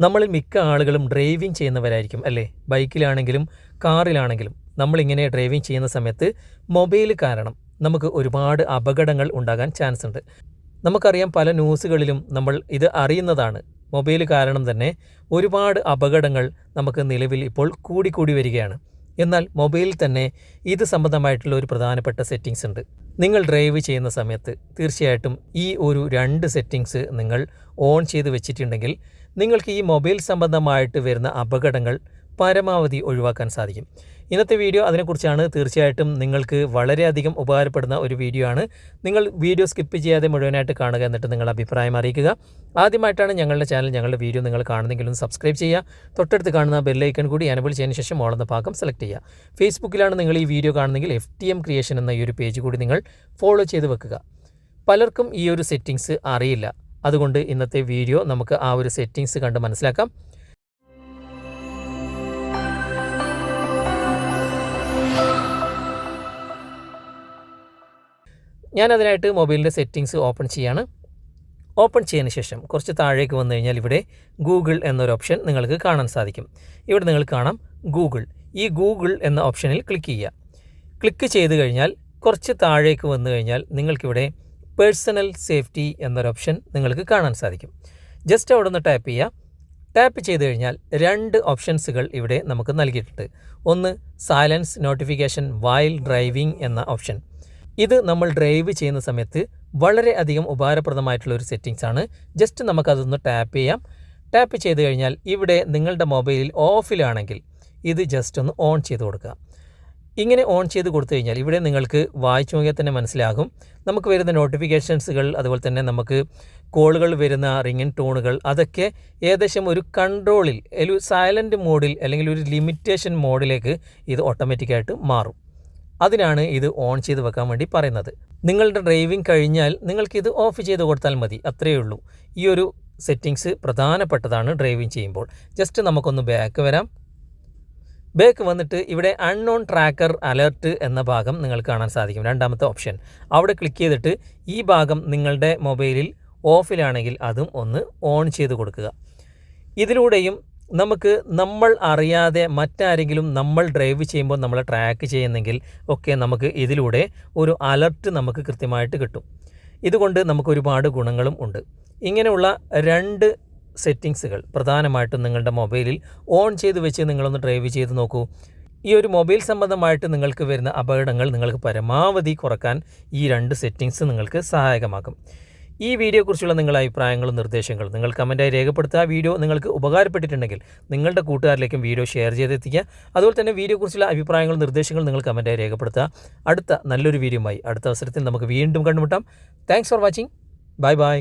നമ്മളിൽ മിക്ക ആളുകളും ഡ്രൈവിംഗ് ചെയ്യുന്നവരായിരിക്കും അല്ലേ? ബൈക്കിലാണെങ്കിലും കാറിലാണെങ്കിലും നമ്മളിങ്ങനെ ഡ്രൈവിംഗ് ചെയ്യുന്ന സമയത്ത് മൊബൈൽ കാരണം നമുക്ക് ഒരുപാട് അപകടങ്ങൾ ഉണ്ടാകാൻ ചാൻസ് ഉണ്ട്. നമുക്കറിയാം പല ന്യൂസുകളിലും നമ്മൾ ഇത് അറിയുന്നതാണ്. മൊബൈൽ കാരണം തന്നെ ഒരുപാട് അപകടങ്ങൾ നമുക്ക് നിലവിൽ ഇപ്പോൾ കൂടിക്കൂടി വരികയാണ്. എന്നാൽ മൊബൈലിൽ തന്നെ ഇത് സംബന്ധമായിട്ടുള്ള ഒരു പ്രധാനപ്പെട്ട സെറ്റിങ്സ് ഉണ്ട്. നിങ്ങൾ ഡ്രൈവ് ചെയ്യുന്ന സമയത്ത് തീർച്ചയായിട്ടും ഈ ഒരു രണ്ട് സെറ്റിങ്സ് നിങ്ങൾ ഓൺ ചെയ്ത് വെച്ചിട്ടുണ്ടെങ്കിൽ നിങ്ങൾക്ക് ഈ മൊബൈൽ സംബന്ധമായിട്ട് വരുന്ന അപകടങ്ങൾ പരമാവധി ഒഴിവാക്കാൻ സാധിക്കും. ഇന്നത്തെ വീഡിയോ അതിനെക്കുറിച്ചാണ്. തീർച്ചയായിട്ടും നിങ്ങൾക്ക് വളരെയധികം ഉപകാരപ്പെടുന്ന ഒരു വീഡിയോ ആണ്. നിങ്ങൾ വീഡിയോ സ്കിപ്പ് ചെയ്യാതെ മുഴുവനായിട്ട് കാണുക എന്നിട്ട് നിങ്ങളുടെ അഭിപ്രായം അറിയിക്കുക. ആദ്യമായിട്ടാണ് ഞങ്ങളുടെ ചാനൽ ഞങ്ങളുടെ വീഡിയോ നിങ്ങൾ കാണുന്നെങ്കിലും സബ്സ്ക്രൈബ് ചെയ്യുക. തൊട്ടടുത്ത് കാണുന്ന ബെല്ലൈക്കൺ കൂടി അനബിൾ ചെയ്തതിന് ശേഷം ഓളുന്ന പാകം സെലക്ട് ചെയ്യുക. ഫേസ്ബുക്കിലാണ് നിങ്ങൾ ഈ വീഡിയോ കാണുന്നെങ്കിൽ എഫ് ടി എം ക്രിയേഷൻ എന്ന ഈ ഒരു പേജ് കൂടി നിങ്ങൾ ഫോളോ ചെയ്ത് വെക്കുക. പലർക്കും ഈ ഒരു സെറ്റിങ്സ് അറിയില്ല. അതുകൊണ്ട് ഇന്നത്തെ വീഡിയോ നമുക്ക് ആ ഒരു സെറ്റിങ്സ് കണ്ട് മനസ്സിലാക്കാം. ഞാൻ അതിനായിട്ട് മൊബൈലിന്റെ സെറ്റിങ്സ് ഓപ്പൺ ചെയ്യാണ്. ഓപ്പൺ ചെയ്യുന്ന ശേഷം കുറച്ച് താഴേക്ക് വന്നു കഴിഞ്ഞാൽ ഇവിടെ ഗൂഗിൾ എന്നൊരു ഓപ്ഷൻ നിങ്ങൾക്ക് കാണാൻ സാധിക്കും. ഇവിടെ നിങ്ങൾ കാണാം ഗൂഗിൾ. ഈ ഗൂഗിൾ എന്ന ഓപ്ഷനിൽ ക്ലിക്ക് ചെയ്യുക. ക്ലിക്ക് ചെയ്ത് കഴിഞ്ഞാൽ കുറച്ച് താഴേക്ക് വന്നു കഴിഞ്ഞാൽ നിങ്ങൾക്കിവിടെ പേഴ്സണൽ സേഫ്റ്റി എന്നൊരു ഓപ്ഷൻ നിങ്ങൾക്ക് കാണാൻ സാധിക്കും. ജസ്റ്റ് അവിടെ നിന്ന് ടാപ്പ് ചെയ്യുക ടാപ്പ് ചെയ്ത് കഴിഞ്ഞാൽ രണ്ട് ഓപ്ഷൻസുകൾ ഇവിടെ നമുക്ക് നൽകിയിട്ടുണ്ട്. ഒന്ന് സൈലൻസ് നോട്ടിഫിക്കേഷൻ വൈൽ ഡ്രൈവിംഗ് എന്ന ഓപ്ഷൻ. ഇത് നമ്മൾ ഡ്രൈവ് ചെയ്യുന്ന സമയത്ത് വളരെയധികം ഉപകാരപ്രദമായിട്ടുള്ള ഒരു സെറ്റിംഗ്സ് ആണ്. ജസ്റ്റ് നമുക്കതൊന്ന് ടാപ്പ് ചെയ്യാം. ടാപ്പ് ചെയ്ത് കഴിഞ്ഞാൽ ഇവിടെ നിങ്ങളുടെ മൊബൈലിൽ ഓഫിലാണെങ്കിൽ ഇത് ജസ്റ്റ് ഒന്ന് ഓൺ ചെയ്ത് കൊടുക്കുക. ഇങ്ങനെ ഓൺ ചെയ്ത് കൊടുത്തു കഴിഞ്ഞാൽ ഇവിടെ നിങ്ങൾക്ക് വായിച്ചു നോക്കിയാൽ തന്നെ മനസ്സിലാകും. നമുക്ക് വരുന്ന നോട്ടിഫിക്കേഷൻസുകൾ അതുപോലെ തന്നെ നമുക്ക് കോളുകൾ വരുന്ന റിങ്ങൻ ടോണുകൾ അതൊക്കെ ഏകദേശം ഒരു കൺട്രോളിൽ ഒരു സൈലന്റ് മോഡിൽ അല്ലെങ്കിൽ ഒരു ലിമിറ്റേഷൻ മോഡിലേക്ക് ഇത് ഓട്ടോമാറ്റിക്കായിട്ട് മാറും. അതിനാണ് ഇത് ഓൺ ചെയ്ത് വെക്കാൻ വേണ്ടി പറയുന്നത്. നിങ്ങളുടെ ഡ്രൈവിംഗ് കഴിഞ്ഞാൽ നിങ്ങൾക്കിത് ഓഫ് ചെയ്ത് കൊടുത്താൽ മതി അത്രയേ ഉള്ളൂ. ഈ ഒരു സെറ്റിങ്സ് പ്രധാനപ്പെട്ടതാണ് ഡ്രൈവിംഗ് ചെയ്യുമ്പോൾ. ജസ്റ്റ് നമുക്കൊന്ന് ബാക്ക് വരാം. ബാക്ക് വന്നിട്ട് ഇവിടെ അൺനോൺ ട്രാക്കർ അലേർട്ട് എന്ന ഭാഗം നിങ്ങൾക്ക് കാണാൻ സാധിക്കും. രണ്ടാമത്തെ ഓപ്ഷൻ അവിടെ ക്ലിക്ക് ചെയ്തിട്ട് ഈ ഭാഗം നിങ്ങളുടെ മൊബൈലിൽ ഓഫിലാണെങ്കിൽ അതും ഒന്ന് ഓൺ ചെയ്ത് കൊടുക്കുക. ഇതിലൂടെയും നമുക്ക് നമ്മൾ അറിയാതെ മറ്റാരെങ്കിലും നമ്മൾ ഡ്രൈവ് ചെയ്യുമ്പോൾ നമ്മളെ ട്രാക്ക് ചെയ്യുന്നെങ്കിൽ ഒക്കെ നമുക്ക് ഇതിലൂടെ ഒരു അലർട്ട് നമുക്ക് കൃത്യമായിട്ട് കിട്ടും. ഇതുകൊണ്ട് നമുക്ക് ഒരുപാട് ഗുണങ്ങളും ഉണ്ട്. ഇങ്ങനെയുള്ള രണ്ട് സെറ്റിങ്സുകൾ പ്രധാനമായിട്ടും നിങ്ങളുടെ മൊബൈലിൽ ഓൺ ചെയ്ത് വെച്ച് നിങ്ങളൊന്ന് ഡ്രൈവ് ചെയ്ത് നോക്കൂ. ഈ ഒരു മൊബൈൽ സംബന്ധമായിട്ട് നിങ്ങൾക്ക് വരുന്ന അപകടങ്ങൾ നിങ്ങൾക്ക് പരമാവധി കുറയ്ക്കാൻ ഈ രണ്ട് സെറ്റിങ്സ് നിങ്ങൾക്ക് സഹായകമാക്കും. ഈ വീഡിയോയെക്കുറിച്ചുള്ള നിങ്ങളുടെ അഭിപ്രായങ്ങളും നിർദ്ദേശങ്ങളും നിങ്ങൾ കമന്റായി രേഖപ്പെടുത്തുക. വീഡിയോ നിങ്ങൾക്ക് ഉപകാരപ്പെട്ടിട്ടുണ്ടെങ്കിൽ നിങ്ങളുടെ കൂട്ടുകാരിലേക്കും വീഡിയോ ഷെയർ ചെയ്തെത്തിക്കുക. അതുപോലെ തന്നെ വീഡിയോയെക്കുറിച്ചുള്ള അഭിപ്രായങ്ങളും നിർദ്ദേശങ്ങളും നിങ്ങൾ കമന്റായി രേഖപ്പെടുത്തുക. അടുത്ത നല്ലൊരു വീഡിയോയുമായി അടുത്ത അവസരത്തിൽ നമുക്ക് വീണ്ടും കണ്ടുമുട്ടാം. Thanks for watching bye bye